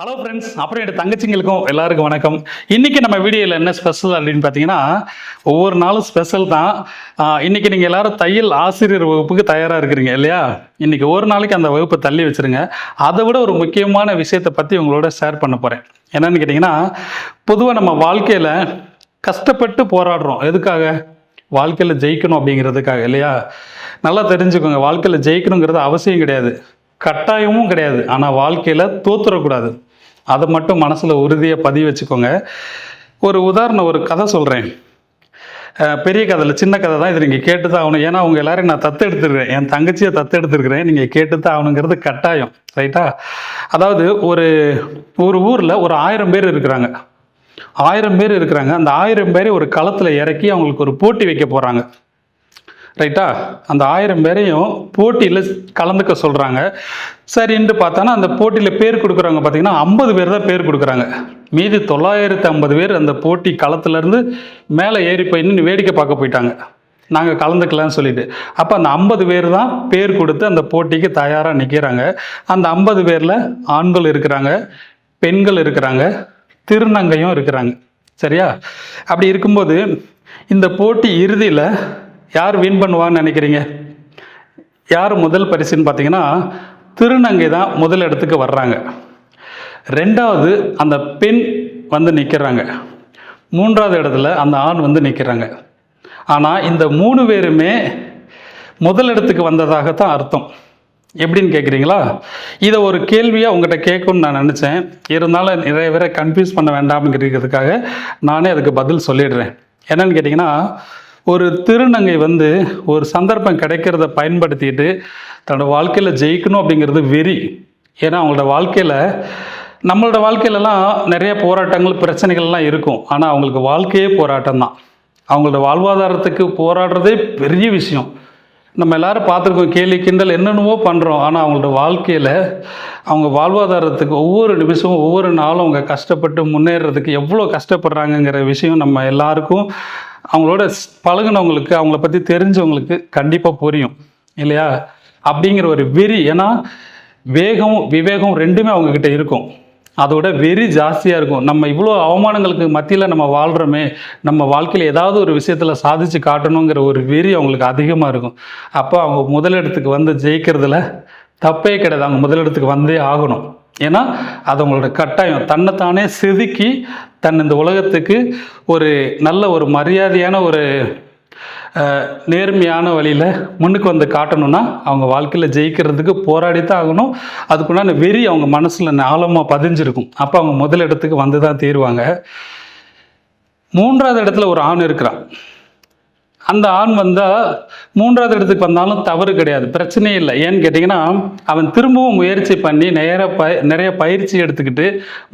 Hello friends அப்புறம் என் தங்கச்சிங்களுக்கும் எல்லாருக்கும் வணக்கம். இன்றைக்கி நம்ம வீடியோவில் என்ன ஸ்பெஷல் அப்படின்னு பார்த்தீங்கன்னா ஒவ்வொரு நாளும் ஸ்பெஷல் தான். இன்றைக்கி இன்னைக்கு நீங்கள் எல்லாரும் தையல் ஆசிரியர் வகுப்புக்கு தயாராக இருக்கிறீங்க இல்லையா? இன்னைக்கு ஒரு நாளைக்கு அந்த வகுப்பை தள்ளி வச்சிருங்க. அதை விட ஒரு முக்கியமான விஷயத்தை பற்றி உங்களோட ஷேர் பண்ண போகிறேன் என்னன்னு கேட்டிங்கன்னா பொதுவாக நம்ம வாழ்க்கையில் கஷ்டப்பட்டு போராடுறோம். எதுக்காக? வாழ்க்கையில் ஜெயிக்கணும் அப்படிங்கிறதுக்காக இல்லையா? நல்லா தெரிஞ்சுக்கோங்க வாழ்க்கையில் ஜெயிக்கணுங்கிறது அவசியம் கிடையாது. கட்டாயமும் கிடையாது. ஆனால் வாழ்க்கையில் தோத்துறக்கூடாது. அதை மட்டும் மனசில் உறுதியாக பதிவு வச்சுக்கோங்க. ஒரு உதாரணம் ஒரு கதை சொல்கிறேன் பெரிய கதையில் சின்ன கதை தான் இது நீங்கள் கேட்டு தான் ஆகணும். ஏன்னா உங்கள் எல்லாரையும் நான் தத்து எடுத்துருக்கிறேன். என் தங்கச்சியை தத்து எடுத்துருக்கிறேன். நீங்கள் கேட்டு தான் ஆகணுங்கிறது கட்டாயம். ரைட்டா? அதாவது ஒரு ஒரு ஊரில் ஒரு ஆயிரம் பேர் இருக்கிறாங்க. ஆயிரம் பேர் இருக்கிறாங்க. அந்த ஆயிரம் பேரை ஒரு களத்தில் இறக்கி அவங்களுக்கு ஒரு போட்டி வைக்க போகிறாங்க ரைட்டா? அந்த ஆயிரம் பேரையும் போட்டியில் கலந்துக்க சொல்கிறாங்க சரின்ட்டு பார்த்தோன்னா அந்த போட்டியில் பேர் கொடுக்குறவங்க பார்த்தீங்கன்னா ஐம்பது பேர் தான் பேர் கொடுக்குறாங்க. மீதி தொள்ளாயிரத்து ஐம்பது பேர் அந்த போட்டி களத்துலேருந்து மேலே ஏறி போய் நின்று வேடிக்கை பார்க்க போயிட்டாங்க. நாங்கள் கலந்துக்கலாம்னு சொல்லிட்டு. அப்போ அந்த ஐம்பது பேர் தான் பேர் கொடுத்து அந்த போட்டிக்கு தயாராக நிற்கிறாங்க அந்த ஐம்பது பேரில் ஆண்கள் இருக்கிறாங்க பெண்கள் இருக்கிறாங்க திருநங்கையும் இருக்கிறாங்க. சரியா? அப்படி இருக்கும்போது இந்த போட்டி இறுதியில் யார் வின் பண்ணுவான்னு நினைக்கிறீங்க? யார் முதல் பரிசுன்னு பார்த்தீங்கன்னா திருநங்கை தான் முதல் இடத்துக்கு வர்றாங்க. ரெண்டாவது அந்த பெண் வந்து நிற்கிறாங்க மூன்றாவது இடத்துல அந்த ஆண் வந்து நிற்கிறாங்க ஆனால் இந்த மூணு பேருமே முதல் இடத்துக்கு வந்ததாகத்தான் அர்த்தம். எப்படின்னு கேட்குறீங்களா இதை ஒரு கேள்வியாக உங்கள்கிட்ட கேட்கணும்னு நான் நினச்சேன். இருந்தாலும் நிறைய பேரை கன்ஃபியூஸ் பண்ண வேண்டாம்ங்கிறதுக்காக நானே அதுக்கு பதில் சொல்லிடுறேன். என்னன்னு கேட்டிங்கன்னா ஒரு திருநங்கை வந்து ஒரு சந்தர்ப்பம் கிடைக்கிறத பயன்படுத்திட்டு தன்னோட வாழ்க்கையில் ஜெயிக்கணும் அப்படிங்கிறது வெறி. ஏன்னா அவங்களோட வாழ்க்கையில் நம்மளோட வாழ்க்கையிலலாம் நிறைய போராட்டங்கள் பிரச்சனைகள்லாம் இருக்கும். ஆனால் அவங்களுக்கு வாழ்க்கையே போராட்டம் தான் அவங்களோட வாழ்வாதாரத்துக்கு போராடுறதே பெரிய விஷயம். நம்ம எல்லாரும் பார்த்துருக்கோம் கேலி கிண்டல் என்னென்னவோ பண்ணுறோம் ஆனால் அவங்களோட வாழ்க்கையில் அவங்க வாழ்வாதாரத்துக்கு ஒவ்வொரு நிமிஷமும் ஒவ்வொரு நாளும் அவங்க கஷ்டப்பட்டு முன்னேறதுக்கு எவ்வளோ கஷ்டப்படுறாங்கங்கிற விஷயம் நம்ம எல்லாருக்கும் அவங்களோட பழகினவங்களுக்கு பழகுனவங்களுக்கு அவங்கள பற்றி தெரிஞ்சவங்களுக்கு கண்டிப்பாக புரியும். இல்லையா? அப்படிங்கிற ஒரு வெறி. ஏன்னா வேகம் விவேகம் ரெண்டுமே அவங்கக்கிட்ட இருக்கும். அதோட வெறி ஜாஸ்தியாக இருக்கும். நம்ம இவ்வளோ அவமானங்களுக்கு மத்தியில் நம்ம வாழ்கிறோமே நம்ம வாழ்க்கையில் ஏதாவது ஒரு விஷயத்தில் சாதிச்சு காட்டணுங்கிற ஒரு வெறி அவங்களுக்கு அதிகமாக இருக்கும். அப்போ அவங்க முதலிடத்துக்கு வந்து ஜெயிக்கிறதுல தப்பே கிடையாது. அவங்க முதலிடத்துக்கு வந்தே ஆகணும். ஏன்னா அது அவங்களோட கட்டாயம். தன்னைத்தானே செதுக்கி தன் இந்த உலகத்துக்கு ஒரு நல்ல ஒரு மரியாதையான ஒரு நேர்மையான வழியில் முன்னுக்கு வந்து காட்டணும்னா அவங்க வாழ்க்கையில் ஜெயிக்கிறதுக்கு போராடி தான் ஆகணும். அதுக்குண்டான வெறி அவங்க மனசில் ஆழமாக பதிஞ்சிருக்கும். அப்போ அவங்க முதல் இடத்துக்கு வந்து தான் தீருவாங்க. மூன்றாவது இடத்துல ஒரு ஆண் இருக்கிறான். அந்த ஆண் வந்தால் மூன்றாவது இடத்துக்கு வந்தாலும் தவறு கிடையாது. பிரச்சனையே இல்லை. ஏன்னு கேட்டிங்கன்னா அவன் திரும்பவும் முயற்சி பண்ணி நேர ப நிறைய பயிற்சி எடுத்துக்கிட்டு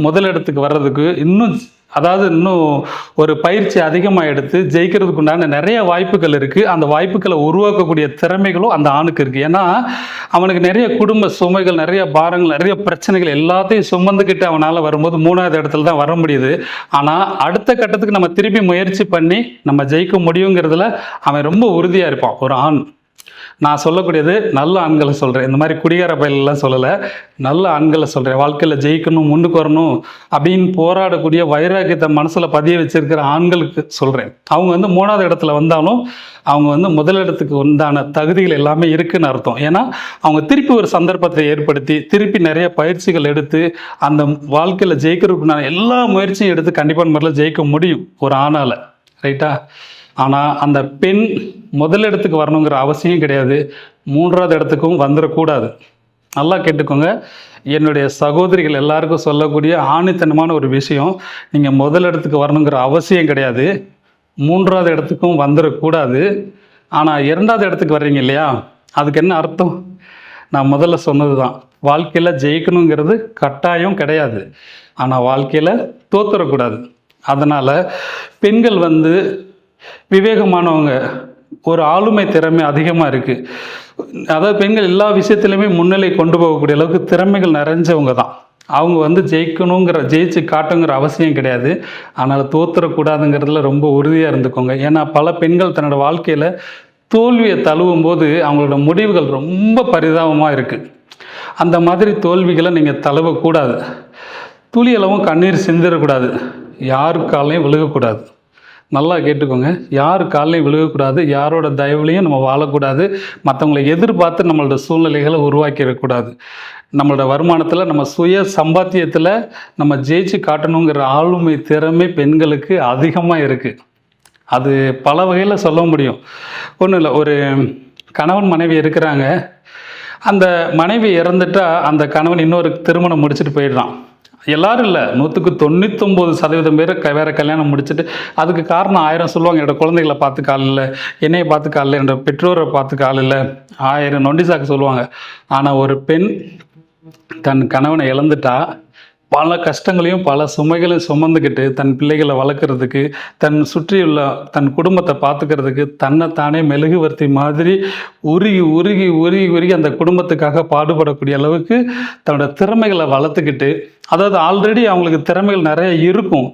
முதல் இடத்துக்கு வர்றதுக்கு இன்னும் அதாவது இன்னும் ஒரு பயிற்சி அதிகமாக எடுத்து ஜெயிக்கிறதுக்கு உண்டான நிறைய வாய்ப்புகள் இருக்குது அந்த வாய்ப்புகளை உருவாக்கக்கூடிய திறமைகளும் அந்த ஆணுக்கு இருக்குது ஏன்னா அவனுக்கு நிறைய குடும்ப சுமைகள் நிறைய பாரங்கள் நிறைய பிரச்சனைகள் எல்லாத்தையும் சுமந்துக்கிட்டு அவனால் வரும்போது மூணாவது இடத்துல தான் வர முடியுது. ஆனால் அடுத்த கட்டத்துக்கு நம்ம திருப்பி முயற்சி பண்ணி நம்ம ஜெயிக்க முடியுங்கிறதுல அவன் ரொம்ப உறுதியாக இருப்பான். ஒரு ஆண். நான் சொல்லக்கூடியது நல்ல ஆண்களை சொல்கிறேன் இந்த மாதிரி குடிகார பயிலெலாம் சொல்லலை. நல்ல ஆண்களை சொல்கிறேன் வாழ்க்கையில் ஜெயிக்கணும் முன்னுக்கு வரணும் அப்படின்னு போராடக்கூடிய வைராக்கியத்தை மனசில் பதிய வச்சிருக்கிற ஆண்களுக்கு சொல்கிறேன் அவங்க வந்து மூணாவது இடத்துல வந்தாலும் அவங்க வந்து முதலிடத்துக்கு உண்டான தகுதிகள் எல்லாமே இருக்குன்னு அர்த்தம். ஏன்னா அவங்க திருப்பி ஒரு சந்தர்ப்பத்தை ஏற்படுத்தி திருப்பி நிறைய பயிற்சிகள் எடுத்து அந்த வாழ்க்கையில் ஜெயிக்கிறதுக்குண்டான எல்லா முயற்சியும் எடுத்து கண்டிப்பான முறையில் ஜெயிக்க முடியும் ஒரு ஆணால். ரைட்டா? ஆனால் அந்த பெண் முதல் இடத்துக்கு வரணுங்கிற அவசியம் கிடையாது. மூன்றாவது இடத்துக்கும் வந்துடக்கூடாது நல்லா கேட்டுக்கோங்க. என்னுடைய சகோதரிகள் எல்லாருக்கும் சொல்லக்கூடிய ஆணித்தனமான ஒரு விஷயம் நீங்கள் முதல் இடத்துக்கு வரணுங்கிற அவசியம் கிடையாது. மூன்றாவது இடத்துக்கும் வந்துடக்கூடாது ஆனால் இரண்டாவது இடத்துக்கு வர்றீங்க இல்லையா? அதுக்கு என்ன அர்த்தம்? நான் முதல்ல சொன்னது தான் வாழ்க்கையில் ஜெயிக்கணுங்கிறது கட்டாயம் கிடையாது. ஆனால் வாழ்க்கையில் தோத்துறக்கூடாது. அதனால் பெண்கள் வந்து விவேகமானவங்க. ஒரு ஆளுமை திறமை அதிகமாக இருக்குது அதாவது பெண்கள் எல்லா விஷயத்துலையுமே முன்னிலை கொண்டு போகக்கூடிய அளவுக்கு திறமைகள் நிறைஞ்சவங்க தான். அவங்க வந்து ஜெயிக்கணுங்கிற ஜெயிச்சு காட்டுங்கிற அவசியம் கிடையாது. ஆனால் தோத்துறக்கூடாதுங்கிறதுல ரொம்ப உறுதியாக இருந்துக்கோங்க. ஏன்னா பல பெண்கள் தன்னோட வாழ்க்கையில் தோல்வியை தழுவும் போது அவங்களோட முடிவுகள் ரொம்ப பரிதாபமாக இருக்குது அந்த மாதிரி தோல்விகளை நீங்கள் தழுவக்கூடாது. துளியளவும் கண்ணீர் சிந்திடக்கூடாது. யாருக்காலையும் விழுகக்கூடாது. நல்லா கேட்டுக்கோங்க. யார் காலையும் விழுகக்கூடாது யாரோட தயவுலையும் நம்ம வாழக்கூடாது. மற்றவங்களை எதிர்பார்த்து நம்மளோட சூழ்நிலைகளை உருவாக்கிடக்கூடாது. நம்மளோட வருமானத்தில் நம்ம சுய சம்பாத்தியத்தில் நம்ம ஜெயிச்சு காட்டணுங்கிற ஆளுமை திறமை பெண்களுக்கு அதிகமாக இருக்குது அது பல வகையில் சொல்ல முடியும். ஒன்றும் இல்லை ஒரு கணவன் மனைவி இருக்கிறாங்க. அந்த மனைவி இறந்துட்டா அந்த கணவன் இன்னொரு திருமணம் முடிச்சுட்டு போயிடுறான். எல்லாரும் இல்லை. நூற்றுக்கு தொண்ணூத்தொம்பது சதவீதம் பேர் க வேற கல்யாணம் முடிச்சுட்டு அதுக்கு காரணம் ஆயிரம் சொல்லுவாங்க. என்னோட குழந்தைகளை பார்த்து இல்லை. என்னையை பார்த்து கால் இல்லை. என்னோட பெற்றோரை பார்த்து கால் இல்லை. ஆயிரம் நொண்டி சாக்கு சொல்லுவாங்க. ஆனால் ஒரு பெண் தன் கணவனை இழந்துட்டா பல கஷ்டங்களையும் பல சுமைகளையும் சுமந்துக்கிட்டு தன் பிள்ளைகளை வளர்க்குறதுக்கு தன் சுற்றியுள்ள தன் குடும்பத்தை பார்த்துக்கிறதுக்கு தன்னைத்தானே மெழுகுவர்த்தி மாதிரி உருகி உருகி உருகி உருகி அந்த குடும்பத்துக்காக பாடுபடக்கூடிய அளவுக்கு தன்னோட திறமைகளை வளர்த்துக்கிட்டு அதாவது ஆல்ரெடி அவங்களுக்கு திறமைகள் நிறைய இருக்கும்.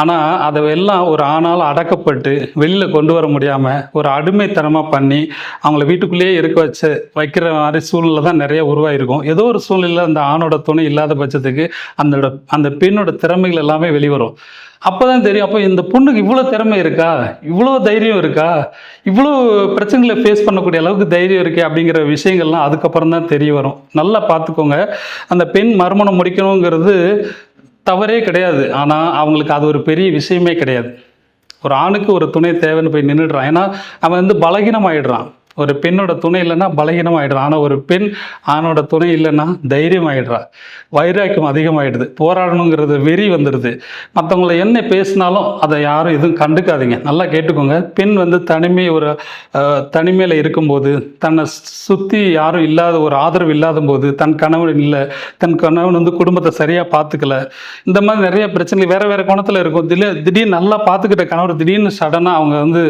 ஆனால் அதை எல்லாம் ஒரு ஆணால் அடக்கப்பட்டு வெளியில் கொண்டு வர முடியாமல் ஒரு அடிமைத்தனமாக பண்ணி அவங்கள வீட்டுக்குள்ளேயே இருக்க வச்சு வைக்கிற மாதிரி சூழ்நிலை தான் நிறைய உருவாயிருக்கும். ஏதோ ஒரு சூழ்நிலையில் அந்த ஆணோட துணை இல்லாத பட்சத்துக்கு அந்த அந்த பெண்ணோட திறமைகள் எல்லாமே வெளிவரும். அப்போ தான் தெரியும் அப்போ இந்த பொண்ணுக்கு இவ்வளோ திறமை இருக்கா? இவ்வளோ தைரியம் இருக்கா? இவ்வளோ பிரச்சனைகளை ஃபேஸ் பண்ணக்கூடிய அளவுக்கு தைரியம் இருக்கே அப்படிங்கிற விஷயங்கள்லாம் அதுக்கப்புறம் தான் தெரிய வரும். நல்லா பார்த்துக்கோங்க. அந்த பெண் மறுமணம் முடிக்கணுங்கிறது தவறே கிடையாது. ஆனால் அவங்களுக்கு அது ஒரு பெரிய விஷயமே கிடையாது. ஒரு ஆணுக்கு ஒரு துணை தேவைன்னு போய் நின்றுடுறான் ஏன்னா அவன் வந்து பலகீனமாயிடுறான். ஒரு பெண்ணோட துணை இல்லைன்னா பலகீனம் ஆயிடுறான் ஆனால் ஒரு பெண் ஆணோட துணை இல்லைன்னா தைரியம் ஆகிடுறா வைராக்கியம் அதிகமாகிடுது போராடணுங்கிறது வெறி வந்துடுது. மற்றவங்கள என்ன பேசினாலும் அதை யாரும் எதுவும் கண்டுக்காதீங்க. நல்லா கேட்டுக்கோங்க. பெண் வந்து தனிமை ஒரு தனிமையில் இருக்கும்போது தன்னை சுற்றி யாரும் இல்லாத ஒரு ஆதரவு இல்லாத போது தன் கணவன் இல்லை தன் கணவன் வந்து குடும்பத்தை சரியாக பார்த்துக்கல இந்த மாதிரி நிறைய பிரச்சனை வேறு வேறு கோணத்தில் இருக்கும். திடீர் திடீர்னு நல்லா பார்த்துக்கிட்ட கணவர் திடீர்னு சடனாக அவங்க வந்து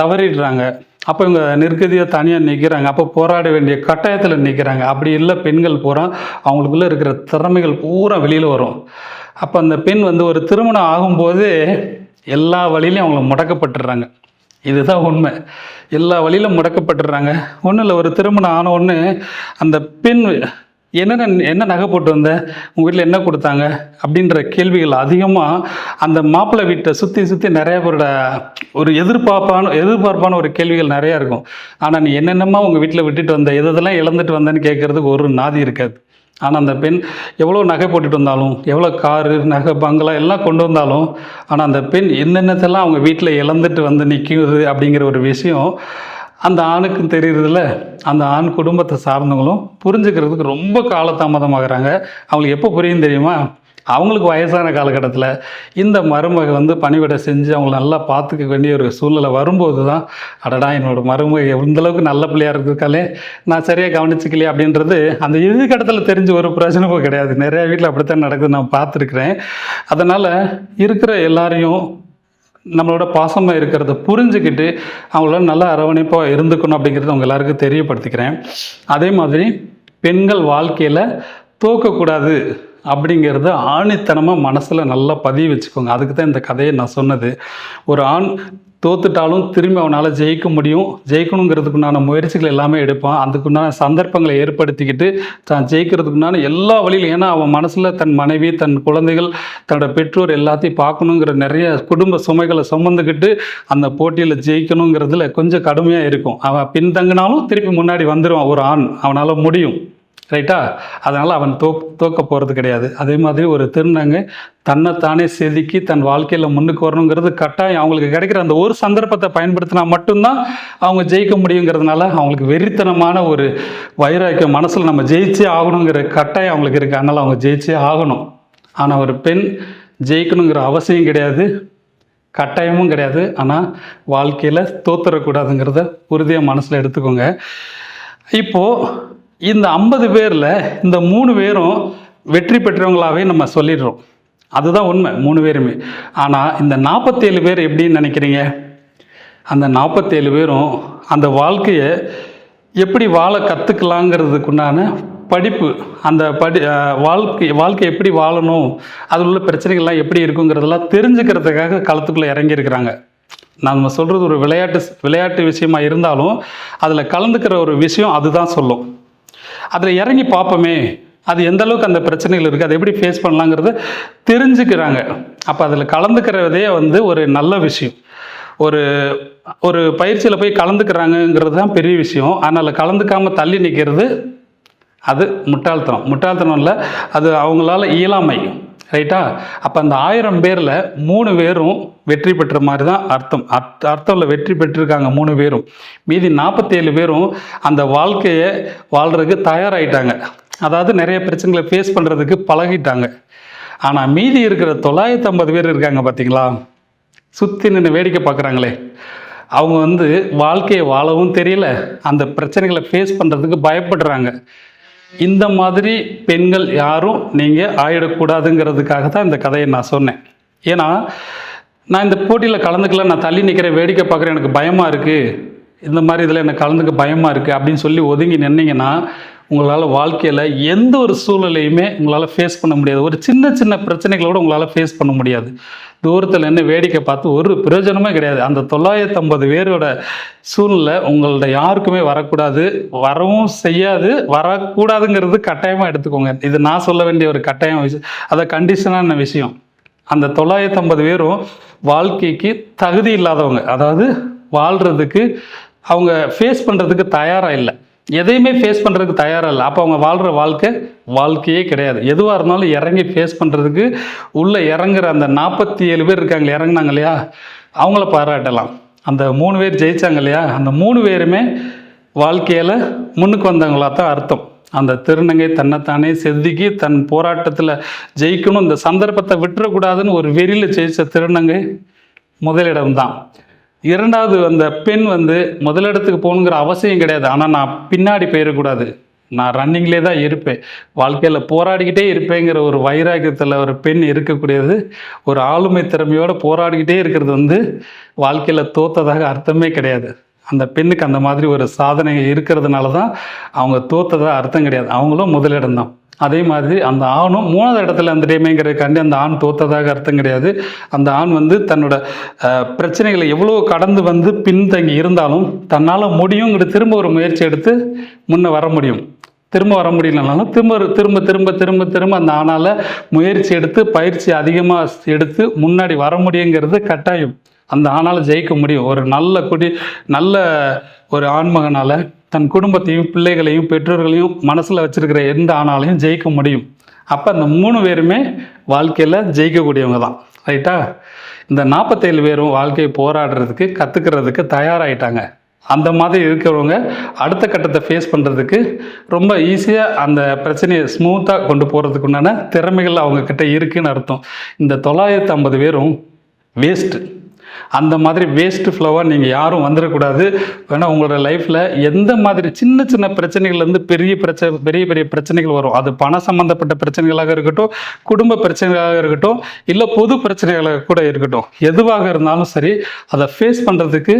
தவறிடுறாங்க. அப்போ இவங்க நிர்கதியாக தனியாக நிற்கிறாங்க அப்போ போராட வேண்டிய கட்டாயத்தில் நிற்கிறாங்க அப்படி இல்லை பெண்கள் பூரா அவங்களுக்குள்ளே இருக்கிற திறமைகள் பூரா வெளியில் வரும். அப்போ அந்த பெண் வந்து ஒரு திருமணம் ஆகும்போது எல்லா வழியிலையும் அவங்கள முடக்கப்பட்டுடுறாங்க இதுதான் உண்மை. எல்லா வழியிலும் முடக்கப்பட்டுடுறாங்க ஒன்றும் இல்லை ஒரு திருமணம் ஆன உடனே அந்த பெண் என்னென்ன என்ன நகை போட்டு வந்த? உங்கள் வீட்டில் என்ன கொடுத்தாங்க? அப்படின்ற கேள்விகள் அதிகமாக அந்த மாப்பிள்ளை வீட்டை சுற்றி சுற்றி நிறையா பேரோட ஒரு எதிர்பார்ப்பான எதிர்பார்ப்பான ஒரு கேள்விகள் நிறையா இருக்கும். ஆனால் நீ என்னென்னமா உங்கள் வீட்டில் விட்டுட்டு வந்த எதெல்லாம் இழந்துட்டு வந்தேன்னு கேட்குறதுக்கு ஒரு நாதி இருக்காது. ஆனால் அந்த பெண் எவ்வளோ நகை போட்டுட்டு வந்தாலும் எவ்வளோ காரு நகை பங்களா எல்லாம் கொண்டு வந்தாலும் ஆனால் அந்த பெண் என்னென்னத்தெல்லாம் அவங்க வீட்டில் இழந்துட்டு வந்து நிற்கிறது அப்படிங்கிற ஒரு விஷயம் அந்த ஆணுக்கும் தெரியுறதில்ல அந்த ஆண் குடும்பத்தை சார்ந்தவங்களும் புரிஞ்சுக்கிறதுக்கு ரொம்ப காலதாமதமாகறாங்க. அவங்களுக்கு எப்போ புரியும் தெரியுமா? அவங்களுக்கு வயசான காலகட்டத்தில் இந்த மருமக வந்து பணிவிடை செஞ்சு அவங்கள நல்லா பார்த்துக்க வேண்டிய ஒரு சூழ்நிலை வரும்போது தான் அடடா என்னோட மருமக இந்தளவுக்கு நல்ல பிள்ளையாக இருக்காளே நான் சரியாக கவனிச்சிக்கலையே அப்படின்றது அந்த இறுதிக்கட்டத்தில் தெரிஞ்ச ஒரு பிரச்சனையும் கிடையாது. நிறைய வீட்டில் அப்படித்தான் நடக்குது நான் பார்த்துருக்குறேன் அதனால் இருக்கிற எல்லாரையும் நம்மளோட பாசமாக இருக்கிறத புரிஞ்சுக்கிட்டு அவங்களோட நல்ல அரவணைப்பாக இருந்துக்கணும் அப்படிங்கிறத அவங்க எல்லாருக்கும் தெரியப்படுத்திக்கிறேன். அதே மாதிரி பெண்கள் வாழ்க்கையில் தோக்கக்கூடாது. அப்படிங்கிறத ஆணித்தனமாக மனசில் நல்லா பதிவு வச்சுக்கோங்க. அதுக்கு தான் இந்த கதையை நான் சொன்னது. ஒரு ஆண் தோத்துட்டாலும் திரும்பி அவனால் ஜெயிக்க முடியும். ஜெயிக்கணுங்கிறதுக்குண்டான முயற்சிகள் எல்லாமே எடுப்பான். அதுக்குண்டான சந்தர்ப்பங்களை ஏற்படுத்திக்கிட்டு தான் ஜெயிக்கிறதுக்குண்டான எல்லா வழியிலும் ஏன்னா அவன் மனசில் தன் மனைவி தன் குழந்தைகள் தன்னோட பெற்றோர் எல்லாத்தையும் பார்க்கணுங்கிற நிறைய குடும்ப சுமைகளை சுமந்துக்கிட்டு அந்த போட்டியில் ஜெயிக்கணுங்கிறதுல கொஞ்சம் கடுமையாக இருக்கும். அவன் பின்தங்கினாலும் திருப்பி முன்னாடி வந்துடுவான் ஒரு ஆண். அவனால் முடியும். ரைட்டா? அதனால் அவன் தோ தோக்க போகிறது கிடையாது. அதே மாதிரி ஒரு திருநங்கை தன்னைத்தானே செதுக்கி தன் வாழ்க்கையில் முன்னுக்கு வரணுங்கிறது கட்டாயம். அவங்களுக்கு கிடைக்கிற அந்த ஒரு சந்தர்ப்பத்தை பயன்படுத்தினா மட்டும்தான் அவங்க ஜெயிக்க முடியுங்கிறதுனால அவங்களுக்கு வெறித்தனமான ஒரு வைராக்கியம் மனசில் நம்ம ஜெயிச்சே ஆகணுங்கிற கட்டாயம் அவங்களுக்கு இருக்குது அதனால் அவங்க ஜெயிச்சே ஆகணும். ஆனால் ஒரு பெண் ஜெயிக்கணுங்கிற அவசியம் கிடையாது. கட்டாயமும் கிடையாது. ஆனால் வாழ்க்கையில் தோத்துறக்கூடாதுங்கிறத உறுதியாக மனசில் எடுத்துக்கோங்க. இப்போது இந்த ஐம்பது பேரில் இந்த மூணு பேரும் வெற்றி பெற்றவங்களாவே நம்ம சொல்லிடுறோம். அதுதான் உண்மை மூணு பேருமே. ஆனால் இந்த நாற்பத்தேழு பேர் எப்படின்னு நினைக்கிறீங்க? அந்த நாற்பத்தேழு பேரும் அந்த வாழ்க்கையை எப்படி வாழ கற்றுக்கலாங்கிறதுக்குண்டான படிப்பு அந்த படி வாழ்க்கை வாழ்க்கை எப்படி வாழணும் அதில் உள்ள பிரச்சனைகள்லாம் எப்படி இருக்குங்கிறதெல்லாம் தெரிஞ்சுக்கிறதுக்காக களத்துக்குள்ளே இறங்கியிருக்கிறாங்க. நம்ம சொல்கிறது ஒரு விளையாட்டு விளையாட்டு விஷயமா இருந்தாலும் அதில் கலந்துக்கிற ஒரு விஷயம் அதுதான் சொல்லும். அதில் இறங்கி பார்ப்போமே. அது எந்த அளவுக்கு அந்த பிரச்சனைகள் இருக்குது அதை எப்படி ஃபேஸ் பண்ணலாங்கிறது தெரிஞ்சுக்கிறாங்க. அப்போ அதில் கலந்துக்கிறதே வந்து ஒரு நல்ல விஷயம். ஒரு ஒரு பயிற்சியில் போய் கலந்துக்கிறாங்கங்கிறது தான் பெரிய விஷயம். அதனால் கலந்துக்காமல் தள்ளி நிற்கிறது அது முட்டாள்தனம். முட்டாள்தனம் இல்லை அது அவங்களால இயலாமை. ரைட்டா அப்போ அந்த ஆயிரம் பேரில் மூணு பேரும் வெற்றி பெற்ற மாதிரி தான் அர்த்தம். அர்த்த அர்த்தத்தில் வெற்றி பெற்றிருக்காங்க மூணு பேரும். மீதி நாற்பத்தேழு பேரும் அந்த வாழ்க்கையை வாழ்கிறதுக்கு தயாராகிட்டாங்க அதாவது நிறைய பிரச்சனைகளை ஃபேஸ் பண்ணுறதுக்கு பழகிட்டாங்க. ஆனால் மீதி இருக்கிற தொள்ளாயிரத்தி ஐம்பது பேர் இருக்காங்க பார்த்தீங்களா சுற்றி நின்று வேடிக்கை பார்க்குறாங்களே அவங்க வந்து வாழ்க்கையை வாழவும் தெரியல. அந்த பிரச்சனைகளை ஃபேஸ் பண்ணுறதுக்கு பயப்படுறாங்க. இந்த மாதிரி பெண்கள் யாரும் நீங்கள் ஆயிடக்கூடாதுங்கிறதுக்காக தான் இந்த கதையை நான் சொன்னேன். ஏன்னா நான் இந்த போட்டியில் கலந்துக்கல நான் தள்ளி நிற்கிறேன் வேடிக்கை பார்க்குறேன் எனக்கு பயமாக இருக்குது இந்த மாதிரி இதில் எனக்கு கலந்துக்க பயமாக இருக்குது அப்படின்னு சொல்லி ஒதுங்கி நின்னீங்கன்னா உங்களால் வாழ்க்கையில் எந்த ஒரு சூழ்நிலையுமே உங்களால் ஃபேஸ் பண்ண முடியாது. ஒரு சின்ன சின்ன பிரச்சனைகளோட உங்களால் ஃபேஸ் பண்ண முடியாது. தூரத்தில் என்ன வேடிக்கை பார்த்து ஒரு பிரயோஜனமே கிடையாது. அந்த தொள்ளாயிரத்தி ஐம்பது பேரோட சூழ்நிலை உங்கள்ட்ட யாருக்குமே வரக்கூடாது. வரவும் செய்யாது. வரக்கூடாதுங்கிறது கட்டாயமாக எடுத்துக்கோங்க. இது நான் சொல்ல வேண்டிய ஒரு கட்டாயம் விஷயம். அதை கண்டிஷனான விஷயம். அந்த தொள்ளாயிரத்தி ஐம்பது பேரும் வாழ்க்கைக்கு தகுதி இல்லாதவங்க. அதாவது வாழ்கிறதுக்கு அவங்க ஃபேஸ் பண்ணுறதுக்கு தயாராக இல்லை. எதையுமே ஃபேஸ் பண்ணுறதுக்கு தயாராக இல்லை அப்போ அவங்க வாழ்கிற வாழ்க்கை வாழ்க்கையே கிடையாது. எதுவாக இருந்தாலும் இறங்கி ஃபேஸ் பண்ணுறதுக்கு உள்ளே இறங்குற அந்த நாற்பத்தி ஏழு பேர் இருக்காங்களே இறங்குனாங்க இல்லையா? அவங்கள பாராட்டலாம். அந்த மூணு பேர் ஜெயித்தாங்க இல்லையா? அந்த மூணு பேருமே வாழ்க்கையில் முன்னுக்கு வந்தவங்களா தான் அர்த்தம். அந்த திருநங்கை தன்னைத்தானே செதுக்கி தன் போராட்டத்தில் ஜெயிக்கணும். இந்த சந்தர்ப்பத்தை விட்டுறக்கூடாதுன்னு ஒரு வெறியில் ஜெயித்த திருநங்கை முதலிடம் தான் இரண்டாவது அந்த பெண் வந்து முதலிடத்துக்கு போகணுங்கிற அவசியம் கிடையாது. ஆனால் நான் பின்னாடி போயிடக்கூடாது நான் ரன்னிங்லேயே தான் இருப்பேன். வாழ்க்கையில் போராடிக்கிட்டே இருப்பேங்கிற ஒரு வைராக்கியத்தில் ஒரு பெண் இருக்கக்கூடியது ஒரு ஆளுமை திறமையோடு போராடிக்கிட்டே இருக்கிறது வந்து வாழ்க்கையில் தோத்ததாக அர்த்தமே கிடையாது. அந்த பெண்ணுக்கு அந்த மாதிரி ஒரு சாதனை இருக்கிறதுனால தான் அவங்க தோத்ததாக அர்த்தம் கிடையாது. அவங்களும் முதலிடம் தான். அதே மாதிரி அந்த ஆணும் மூணாவது இடத்துல அந்த டைமேங்கிறதுக்காண்டி அந்த ஆண் தோத்ததாக அர்த்தம் கிடையாது. அந்த ஆண் வந்து தன்னோட பிரச்சனைகளை எவ்வளோ கடந்து வந்து பின்தங்கி இருந்தாலும் தன்னால் முடியுங்கிற திரும்ப ஒரு முயற்சி எடுத்து முன்ன வர முடியும். திரும்ப வர முடியலனாலும் திரும்ப திரும்ப திரும்ப திரும்ப திரும்ப அந்த ஆணால் முயற்சி எடுத்து பயிற்சி அதிகமாக எடுத்து முன்னாடி வர முடியுங்கிறது கட்டாயம். அந்த ஆணால் ஜெயிக்க முடியும். ஒரு நல்ல குடி நல்ல ஒரு ஆண்மகனால் தன் குடும்பத்தையும் பிள்ளைகளையும் பெற்றோர்களையும் மனசில் வச்சுருக்கிற எந்த ஆணாலையும் ஜெயிக்க முடியும். அப்போ அந்த மூணு பேருமே வாழ்க்கையில் ஜெயிக்கக்கூடியவங்க தான். ரைட்டா இந்த நாற்பத்தேழு பேரும் வாழ்க்கையை போராடுறதுக்கு கற்றுக்கிறதுக்கு தயாராகிட்டாங்க அந்த மாதிரி இருக்கிறவங்க அடுத்த கட்டத்தை ஃபேஸ் பண்ணுறதுக்கு ரொம்ப ஈஸியாக அந்த பிரச்சனையை ஸ்மூத்தாக கொண்டு போகிறதுக்கு உண்டான திறமைகள் அவங்கக்கிட்ட இருக்குன்னு அர்த்தம். இந்த தொள்ளாயிரத்து ஐம்பது பேரும் வேஸ்ட்டு அந்த மாதிரி வேஸ்ட்டு ஃப்ளோவாக நீங்கள் யாரும் வந்துடக்கூடாது வேணால் உங்களோட லைஃப்பில் எந்த மாதிரி சின்ன சின்ன பிரச்சனைகள்லேருந்து பெரிய பிரச்சனை பெரிய பெரிய பிரச்சனைகள் வரும். அது பண சம்மந்தப்பட்ட பிரச்சனைகளாக இருக்கட்டும் குடும்ப பிரச்சனைகளாக இருக்கட்டும் இல்லை பொது பிரச்சனைகளாக கூட இருக்கட்டும். எதுவாக இருந்தாலும் சரி அதை ஃபேஸ் பண்ணுறதுக்கு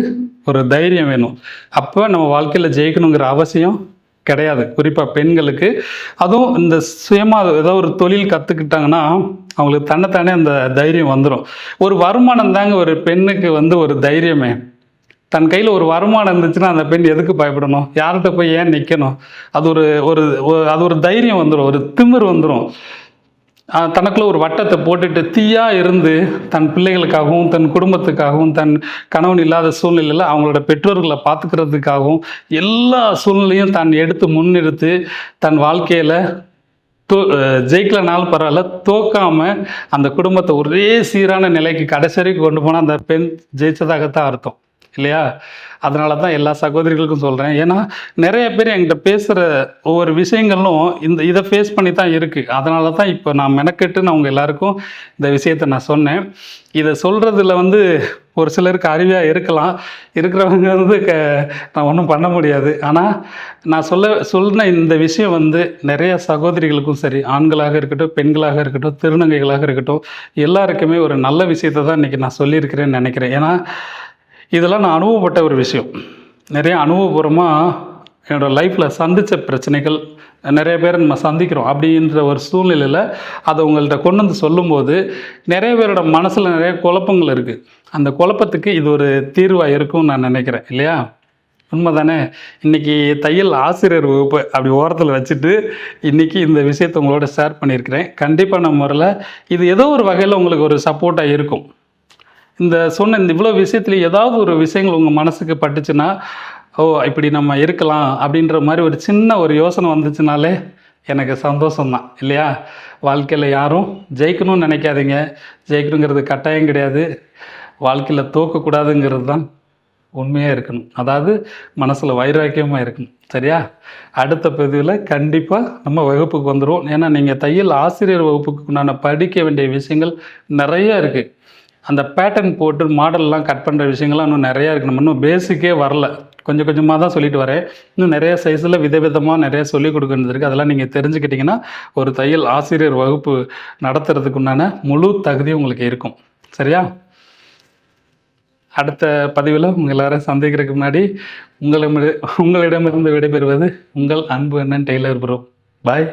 ஒரு தைரியம் வேணும். அப்போ நம்ம வாழ்க்கையில் ஜெயிக்கணுங்கிற அவசியம் கிடையாது. குறிப்பாக பெண்களுக்கு. அதுவும் இந்த சுயமாக ஏதோ ஒரு தொழில் கற்றுக்கிட்டாங்கன்னா அவங்களுக்கு தன்னைத்தானே அந்த தைரியம் வந்துடும் ஒரு வருமானம் தாங்க ஒரு பெண்ணுக்கு வந்து ஒரு தைரியமே. தன் கையில் ஒரு வருமானம் இருந்துச்சுன்னா அந்த பெண் எதுக்கு பயப்படணும்? யார்கிட்ட போய் ஏன் நிற்கணும் அது ஒரு ஒரு அது ஒரு தைரியம் வந்துடும் ஒரு திமிர் வந்துடும் தனக்குள்ள ஒரு வட்டத்தை போட்டுட்டு தீயா இருந்து தன் பிள்ளைகளுக்காகவும் தன் குடும்பத்துக்காகவும் தன் கணவன் இல்லாத சூழ்நிலையில் அவங்களோட பெற்றோர்களை பார்த்துக்கிறதுக்காகவும் எல்லா சூழ்நிலையும் தான் எடுத்து முன்னெடுத்து தன் வாழ்க்கையில் தோ ஜெயிக்கலனாலும் பரவாயில்ல தோக்காம அந்த குடும்பத்தை ஒரே சீரான நிலைக்கு கடைசி வரைக்கும் கொண்டு போனால் அந்த பெண் ஜெயிச்சதாகத்தான் அர்த்தம். இல்லையா? அதனால தான் எல்லா சகோதரிகளுக்கும் சொல்கிறேன் ஏன்னா நிறைய பேர் என்கிட்ட பேசுகிற ஒவ்வொரு விஷயங்களும் இந்த இதை ஃபேஸ் பண்ணி தான் இருக்குது அதனால தான் இப்போ நான் மெனக்கெட்டு நான் உங்கள் எல்லாருக்கும் இந்த விஷயத்த நான் சொன்னேன். இதை சொல்கிறதுல வந்து ஒரு சிலருக்கு அறிவியாக இருக்கலாம். இருக்கிறவங்க வந்து க நான் ஒன்றும் பண்ண முடியாது. ஆனால் நான் சொல்ல சொன்ன இந்த விஷயம் வந்து நிறைய சகோதரிகளுக்கும் சரி ஆண்களாக இருக்கட்டும் பெண்களாக இருக்கட்டும் திருநங்கைகளாக இருக்கட்டும் எல்லாருக்குமே ஒரு நல்ல விஷயத்தை தான் இன்றைக்கி நான் சொல்லியிருக்கிறேன்னு நினைக்கிறேன். ஏன்னா இதெல்லாம் நான் அனுபவப்பட்ட ஒரு விஷயம். நிறைய அனுபவபூர்வமாக என்னோடய லைஃப்பில் சந்தித்த பிரச்சனைகள் நிறைய பேர் நம்ம சந்திக்கிறோம் அப்படின்ற ஒரு சூழ்நிலையில் அதை உங்கள்கிட்ட கொண்டு வந்து சொல்லும்போது நிறைய பேரோட மனசில் நிறைய குழப்பங்கள் இருக்குது அந்த குழப்பத்துக்கு இது ஒரு தீர்வாக இருக்கும்னு நான் நினைக்கிறேன் இல்லையா? உண்மை தானே இன்னைக்கு தையல் ஆசிரியர் வகுப்பு அப்படி ஓரத்தில் வச்சுட்டு இன்றைக்கி இந்த விஷயத்தை உங்களோட ஷேர் பண்ணியிருக்கிறேன். கண்டிப்பாக நம்ம முறையில் இது ஏதோ ஒரு வகையில் உங்களுக்கு ஒரு சப்போர்ட்டாக இருக்கும். இந்த சொன்ன இந்த இவ்வளோ விஷயத்துல ஏதாவது ஒரு விஷயங்கள் உங்கள் மனசுக்கு பட்டுச்சுன்னா ஓ இப்படி நம்ம இருக்கலாம் அப்படின்ற மாதிரி ஒரு சின்ன ஒரு யோசனை வந்துச்சுனாலே எனக்கு சந்தோஷம்தான் இல்லையா? வாழ்க்கையில் யாரும் ஜெயிக்கணும்னு நினைக்காதீங்க. ஜெயிக்கணுங்கிறது கட்டாயம் கிடையாது. வாழ்க்கையில் தோக்கக்கூடாதுங்கிறது தான் உண்மையாக இருக்கணும். அதாவது மனசில் வைராக்கியமாக இருக்கணும் சரியா? அடுத்த பதிவில் கண்டிப்பாக நம்ம வகுப்புக்கு வந்துடுவோம் ஏன்னா நீங்கள் தையல் ஆசிரியர் வகுப்புக்கு உண்டான படிக்க வேண்டிய விஷயங்கள் நிறையா இருக்குது அந்த பேட்டர்ன் போட்டு மாடல்லாம் கட் பண்ணுற விஷயங்கள்லாம் இன்னும் நிறையா இருக்குது நம்ம இன்னும் பேசிக்கே வரல. கொஞ்சம் கொஞ்சமாக தான் சொல்லிட்டு வரேன். இன்னும் நிறைய சைஸில் விதவிதமாக நிறைய சொல்லிக் கொடுக்கறது இருக்குது அதெல்லாம் நீங்கள் தெரிஞ்சுக்கிட்டிங்கன்னா ஒரு தையல் ஆசிரியர் வகுப்பு நடத்துறதுக்கு உண்டான முழு தகுதி உங்களுக்கு இருக்கும். சரியா? அடுத்த பதிவில் உங்கள் எல்லாரும் சந்திக்கிறதுக்கு முன்னாடி உங்களிடம் உங்களிடமிருந்து விடைபெறுவது உங்கள் அன்பு அண்ணன் டெய்லர் ப்ரோ பாய்